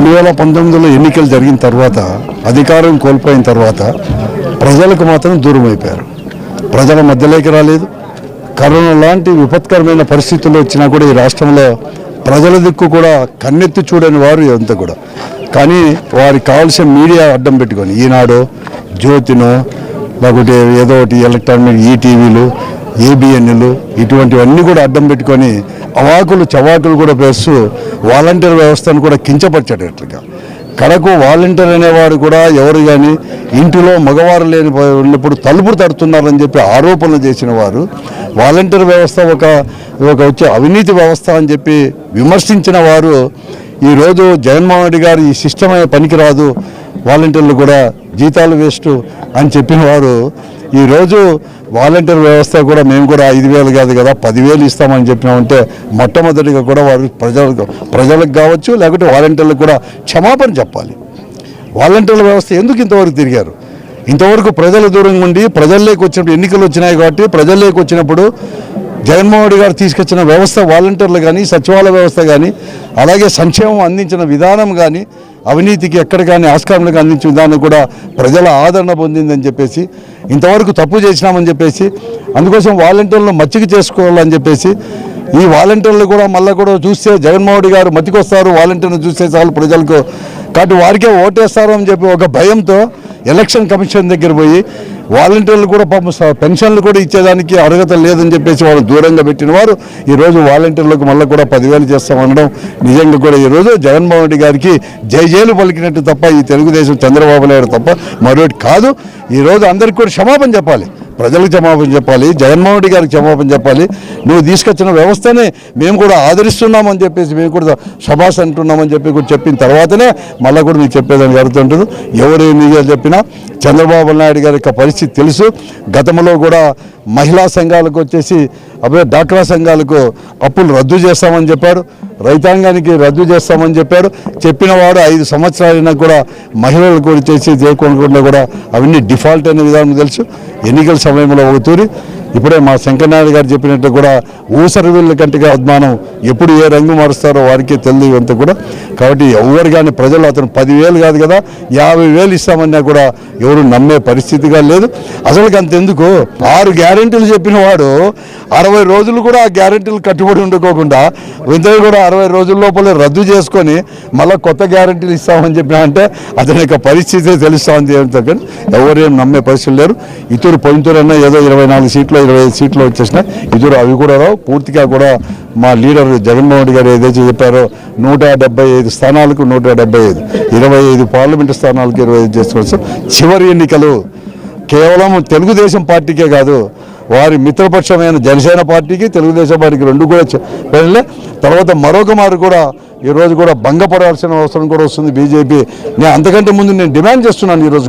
రెండు వేల పంతొమ్మిదిలో ఎన్నికలు జరిగిన తర్వాత అధికారం కోల్పోయిన తర్వాత ప్రజలకు మాత్రం దూరం అయిపోయారు. ప్రజల మధ్యలోకి రాలేదు. కరోనా లాంటి విపత్కరమైన పరిస్థితులు వచ్చినా కూడా ఈ రాష్ట్రంలో ప్రజల దిక్కు కూడా కన్నెత్తి చూడని వారు ఎంత కూడా. కానీ వారికి కావాల్సిన మీడియా అడ్డం పెట్టుకొని ఈనాడు జ్యోతినో లేకపోతే ఏదో ఒకటి ఎలక్ట్రానిక్ ఈటీవీలు ఏబిఎన్లు ఇటువంటివన్నీ కూడా అడ్డం పెట్టుకొని అవాకులు చవాకులు కూడా పేస్తూ వాలంటీర్ వ్యవస్థను కూడా కించపరిచేటట్లుగా కడకు వాలంటీర్ అనేవాడు కూడా ఎవరు కానీ ఇంటిలో మగవారు లేని ఉన్నప్పుడు తలుపులు తడుతున్నారని చెప్పి ఆరోపణలు చేసిన వారు వాలంటీర్ వ్యవస్థ ఒక ఒక వచ్చే అవినీతి వ్యవస్థ అని చెప్పి విమర్శించిన వారు ఈరోజు జగన్మోహన్ రెడ్డి గారు ఈ సిస్టమే పనికిరాదు వాలంటీర్లు కూడా జీతాలు వేస్ట్ అని చెప్పిన వారు ఈరోజు వాలంటీర్ వ్యవస్థ కూడా మేము కూడా ఐదు వేలు కాదు కదా పదివేలు ఇస్తామని చెప్పినామంటే మొట్టమొదటిగా కూడా వారు ప్రజలకు ప్రజలకు కావచ్చు లేకపోతే వాలంటీర్లకు కూడా క్షమాపణ చెప్పాలి. వాలంటీర్ల వ్యవస్థ ఎందుకు ఇంతవరకు తిరిగారు? ఇంతవరకు ప్రజల దూరంగా ఉండి ప్రజల్లోకి వచ్చినప్పుడు ఎన్నికలు వచ్చినాయి కాబట్టి ప్రజల్లోకి వచ్చినప్పుడు జగన్మోహన్ రెడ్డి గారు తీసుకొచ్చిన వ్యవస్థ వాలంటీర్లు కానీ సచివాలయ వ్యవస్థ కానీ అలాగే సంక్షేమం అందించిన విధానం కానీ అవినీతికి ఎక్కడ కానీ ఆస్కారంలకు అందించిన దాన్ని కూడా ప్రజల ఆదరణ పొందిందని చెప్పేసి ఇంతవరకు తప్పు చేసినామని చెప్పేసి అందుకోసం వాలంటీర్లను మచ్చిక చేసుకోవాలని చెప్పేసి ఈ వాలంటీర్లు కూడా మళ్ళీ కూడా చూస్తే జగన్మోహన్ రెడ్డి గారు మతికొస్తారు వాలంటీర్లు చూస్తే చాలు ప్రజలకు. కాబట్టి వారికే ఓటేస్తారు అని చెప్పి ఒక భయంతో ఎలక్షన్ కమిషన్ దగ్గర పోయి వాలంటీర్లు కూడా పాపం పెన్షన్లు కూడా ఇచ్చేదానికి అర్హత లేదని చెప్పేసి వాళ్ళు దూరంగా పెట్టిన వారు ఈరోజు వాలంటీర్లకు మళ్ళీ కూడా పదివేలు చేస్తామనడం నిజంగా కూడా ఈరోజు జగన్మోహన్ రెడ్డి గారికి జైజేలు పలికినట్టు తప్ప ఈ తెలుగుదేశం చంద్రబాబు నాయుడు తప్ప మరొకటి కాదు. ఈరోజు అందరికీ కూడా క్షమాపణ చెప్పాలి. ప్రజలకు క్షమాపణ చెప్పాలి జగన్మోహన్ రెడ్డి గారికి క్షమాపణ చెప్పాలి. నువ్వు తీసుకొచ్చిన వ్యవస్థనే మేము కూడా ఆదరిస్తున్నామని చెప్పేసి మేము కూడా సభాష్ అంటున్నామని చెప్పి కూడా చెప్పిన తర్వాతనే మళ్ళీ కూడా మీకు చెప్పేదని జరుగుతుంటుంది. ఎవరు నిజాలు చెప్పినా చంద్రబాబు నాయుడు గారి యొక్క పరిస్థితి తెలుసు. గతంలో కూడా మహిళా సంఘాలకు వచ్చేసి అప్పుడే డాక్రా సంఘాలకు అప్పులు రద్దు చేస్తామని చెప్పారు. రైతాంగానికి రద్దు చేస్తామని చెప్పారు. చెప్పిన వాడు ఐదు సంవత్సరాలైనా కూడా మహిళలకు కూడా చేసి చేయకుండా కూడా అవన్నీ డిఫాల్ట్ అనే విధానం తెలుసు. ఎన్నికల సమయంలో ఒక తూరి ఇప్పుడే మా శంకరనాయుడు గారు చెప్పినట్టు కూడా ఊసరి వీళ్ళ కంటిగా అద్మానం ఎప్పుడు ఏ రంగు మారుస్తారో వారికే తెలియదు ఇవంతా కూడా. కాబట్టి ఎవరు కానీ ప్రజలు అతను పదివేలు కాదు కదా యాభై వేలు ఇస్తామన్నా కూడా ఎవరు నమ్మే పరిస్థితిగా లేదు. అసలు అంతెందుకు ఆరు గ్యారెంటీలు చెప్పిన వాడు అరవై రోజులు కూడా ఆ గ్యారెంటీలు కట్టుబడి ఉండకోకుండా ఇంతకు కూడా అరవై రోజుల లోపలే రద్దు చేసుకొని మళ్ళీ కొత్త గ్యారెంటీలు ఇస్తామని చెప్పినా అంటే అతని యొక్క పరిస్థితి తెలుస్తా ఉంది ఎవరేం నమ్మే పరిస్థితులు లేరు. ఇతరు పోయినతూరన్నా ఏదో ఇరవై నాలుగు సీట్లు ఇరవై ఐదు సీట్లు వచ్చేసినాయి. ఇద్దరు అవి కూడా రావు. పూర్తిగా కూడా మా లీడర్ జగన్మోహన్ రెడ్డి గారు ఏదైతే చెప్పారో నూట డెబ్బై ఐదు స్థానాలకు నూట డెబ్బై ఐదు. ఇరవై ఐదు పార్లమెంటు స్థానాలకు ఇరవై ఐదు చేసుకోవచ్చు చివరి ఎన్నికలు కేవలం తెలుగుదేశం పార్టీకే కాదు వారి మిత్రపక్షమైన జనసేన పార్టీకి తెలుగుదేశం పార్టీకి రెండు కూడా వెళ్ళలే. తర్వాత మరొక మారు కూడా ఈరోజు కూడా భంగపడాల్సిన అవసరం కూడా వస్తుంది బీజేపీ. నేను అంతకంటే ముందు నేను డిమాండ్ చేస్తున్నాను ఈరోజు కూడా.